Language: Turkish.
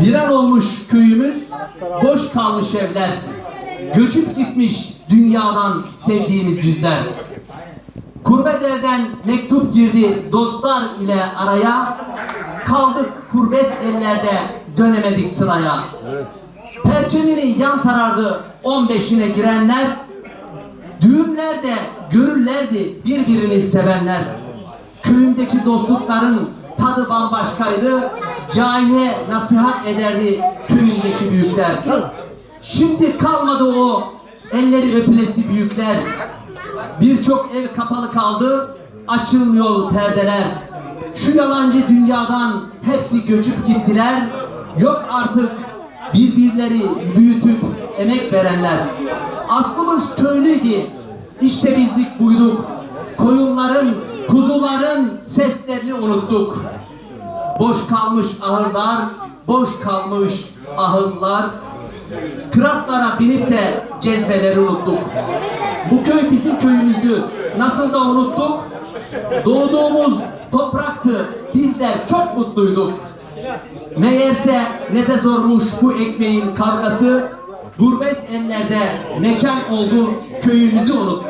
Viran olmuş köyümüz, boş kalmış evler. Göçüp gitmiş dünyadan sevdiğimiz yüzler. Kurbet evden mektup girdi dostlar ile araya. Kaldık kurbet ellerde dönemedik sıraya. Perçemini yan tarardı 15'ine girenler. Düğünlerde görürlerdi birbirini sevenler. Köyündeki dostlukların tadı bambaşkaydı. Cahile nasihat ederdi köyündeki büyükler. Şimdi kalmadı o elleri öpülesi büyükler. Birçok ev kapalı kaldı, açılmıyor perdeler. Şu yalancı dünyadan hepsi göçüp gittiler. Yok artık birbirleri büyütüp emek verenler. Aslımız köylüydü, işte bizlik buyduk. Koyunların, kuzuların seslerini unuttuk. Boş kalmış ahırlar, boş kalmış ahırlar. Kıratlara binip de cezveleri unuttuk. Bu köy bizim köyümüzdü. Nasıl da unuttuk? Doğduğumuz topraktı. Bizler çok mutluyduk. Meğerse ne de zormuş bu ekmeğin kavgası. Gurbet ellerde mekan oldu köyümüzü unuttuk.